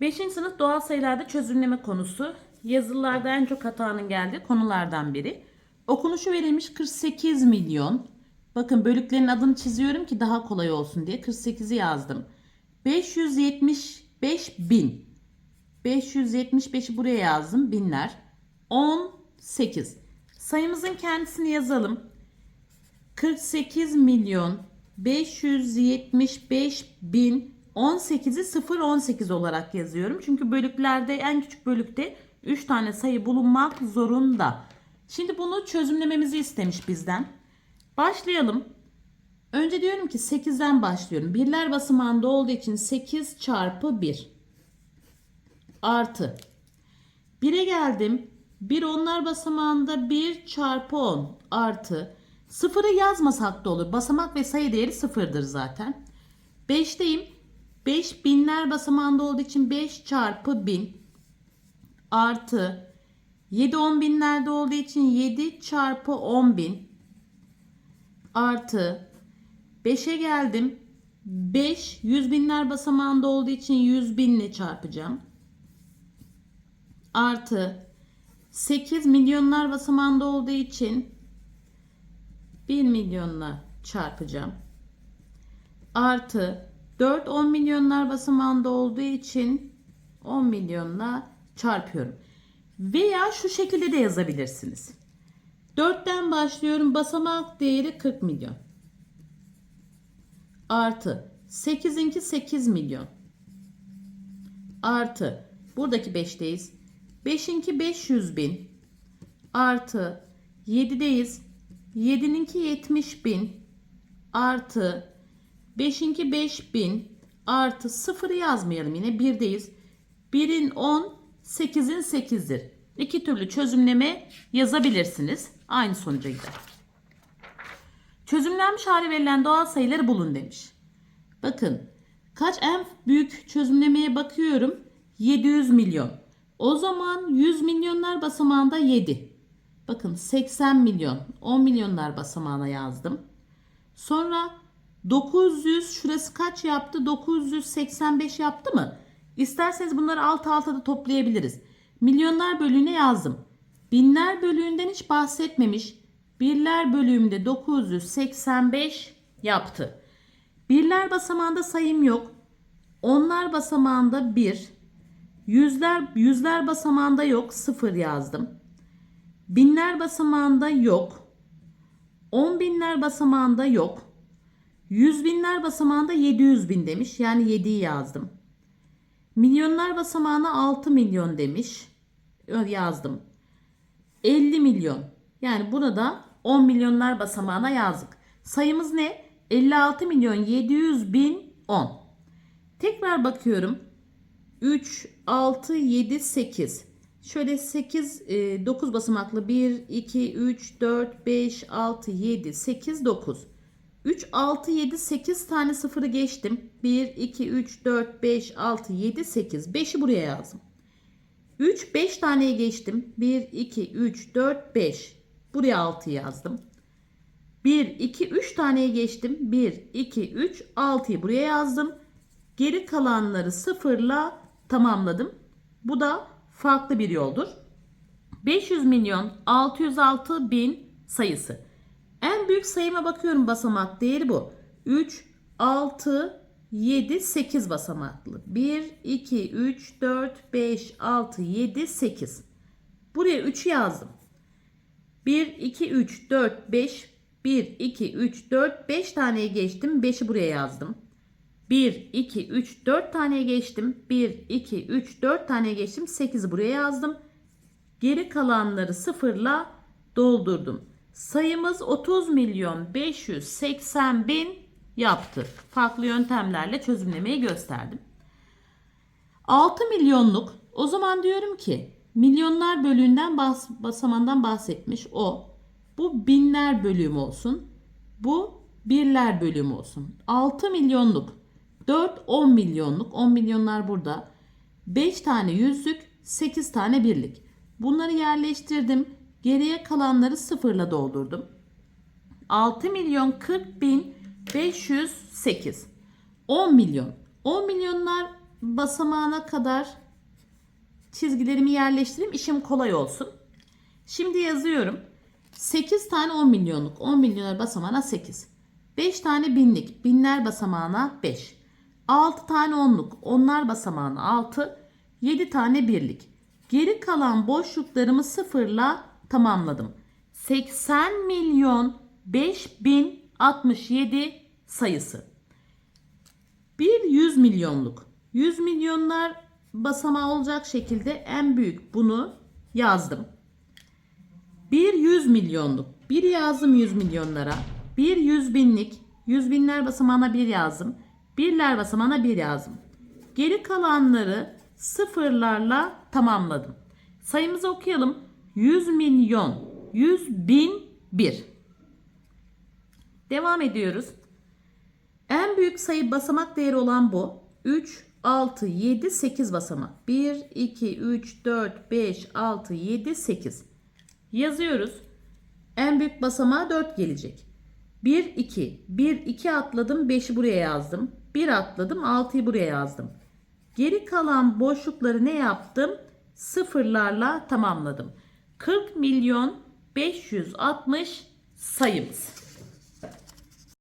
5. sınıf doğal sayılarda çözümleme konusu. Yazılılarda en çok hatanın geldiği konulardan biri. Okunuşu verilmiş 48 milyon. Bakın bölüklerin adını çiziyorum ki daha kolay olsun diye 48'i yazdım. 575 bin. 575'i buraya yazdım. Binler. 18. Sayımızın kendisini yazalım. 48 milyon 575 bin 18'i 0 18 olarak yazıyorum. Çünkü bölüklerde en küçük bölükte 3 tane sayı bulunmak zorunda. Şimdi bunu çözümlememizi istemiş bizden. Başlayalım. Önce diyorum ki 8'den başlıyorum. Birler basamağında olduğu için 8 çarpı 1 artı 1'e geldim. 1 onlar basamağında 1 çarpı 10 artı 0'ı yazmasak da olur. Basamak ve sayı değeri 0'dır zaten. 5'teyim. 5 binler basamağında olduğu için 5 çarpı 1000 artı 7 10 binlerde olduğu için 7 çarpı 10 bin artı 5'e geldim. 5 100 binler basamağında olduğu için 100 binle çarpacağım. Artı 8 milyonlar basamağında olduğu için 1 milyonla çarpacağım. Artı 4 10 milyonlar basamağında olduğu için 10 milyonla çarpıyorum. Veya şu şekilde de yazabilirsiniz. 4'ten başlıyorum. Basamak değeri 40 milyon. Artı 8'inki 8 milyon. Artı buradaki 5'teyiz. 5'inki 500 bin. Artı 7'deyiz. 7'ninki 70 bin. Artı 5'inki 5000 artı 0'ı yazmayalım yine 1'deyiz. 1'in 10, 8'in 8'dir. İki türlü çözümleme yazabilirsiniz. Aynı sonuca gider. Çözümlenmiş hali verilen doğal sayıları bulun demiş. Bakın kaç en büyük çözümlemeye bakıyorum. 700 milyon. O zaman 100 milyonlar basamağında 7. Bakın 80 milyon 10 milyonlar basamağına yazdım. Sonra 900 şurası kaç yaptı? 985 yaptı mı? İsterseniz bunları alt alta da toplayabiliriz. Milyonlar bölüğüne yazdım. Binler bölüğünden hiç bahsetmemiş. Birler bölüğümde 985 yaptı. Birler basamağında sayım yok. Onlar basamağında 1. Yüzler, yüzler basamağında yok. 0 yazdım. Binler basamağında yok. 10 binler basamağında yok. 100 binler basamağında 700 bin demiş. Yani 7'yi yazdım. Milyonlar basamağına 6 milyon demiş. Yazdım. 50 milyon. Yani burada 10 milyonlar basamağına yazdık. Sayımız ne? 56 milyon 700 bin 10. Tekrar bakıyorum. 3, 6, 7, 8. Şöyle 8, 9 basamaklı 1, 2, 3, 4, 5, 6, 7, 8, 9. 3, 6, 7, 8 tane sıfırı geçtim. 1, 2, 3, 4, 5, 6, 7, 8. 5'i buraya yazdım. 3, 5 taneye geçtim. 1, 2, 3, 4, 5. Buraya 6 yazdım. 1, 2, 3 taneye geçtim. 1, 2, 3, 6'yı buraya yazdım. Geri kalanları sıfırla tamamladım. Bu da farklı bir yoldur. 500 milyon 606 bin sayısı. En büyük sayıma bakıyorum basamak değeri bu. 3, 6, 7, 8 basamaklı. 1, 2, 3, 4, 5, 6, 7, 8. Buraya 3'ü yazdım. 1, 2, 3, 4, 5, 1, 2, 3, 4, 5 taneye geçtim. 5'i buraya yazdım. 1, 2, 3, 4 taneye geçtim. 1, 2, 3, 4 taneye geçtim. 8'i buraya yazdım. Geri kalanları sıfırla doldurdum. Sayımız 30 milyon 580 bin yaptı. Farklı yöntemlerle çözümlemeyi gösterdim. 6 milyonluk o zaman diyorum ki milyonlar bölüğünden bas, basamandan bahsetmiş o. Bu binler bölümü olsun. Bu birler bölümü olsun. 6 milyonluk 4 10 milyonluk 10 milyonlar burada. 5 tane yüzlük 8 tane birlik. Bunları yerleştirdim. Geriye kalanları sıfırla doldurdum. 6 milyon 40 bin 508. 10 milyon. 10 milyonlar basamağına kadar çizgilerimi yerleştireyim. işim kolay olsun. Şimdi yazıyorum. 8 tane 10 milyonluk. 10 milyonlar basamağına 8. 5 tane binlik. Binler basamağına 5. 6 tane onluk. Onlar basamağına 6. 7 tane birlik. Geri kalan boşluklarımı sıfırla tamamladım. 80 milyon 5067 sayısı. Bir 100 milyonluk. 100 milyonlar basamağı olacak şekilde en büyük bunu yazdım. Bir 100 milyonluk. Bir yazdım 100 milyonlara. Bir 100 binlik. 100 binler basamağına bir yazdım. Birler basamağına bir yazdım. Geri kalanları sıfırlarla tamamladım. Sayımızı okuyalım. 100 milyon, 100 bin, 1. Devam ediyoruz. En büyük sayı basamak değeri olan bu. 3, 6, 7, 8 basamak. 1, 2, 3, 4, 5, 6, 7, 8. Yazıyoruz. En büyük basamağa 4 gelecek. 1, 2. 1, 2 atladım. 5'i buraya yazdım. 1 atladım. 6'yı buraya yazdım. Geri kalan boşlukları ne yaptım? Sıfırlarla tamamladım. 40 milyon 560 sayımız.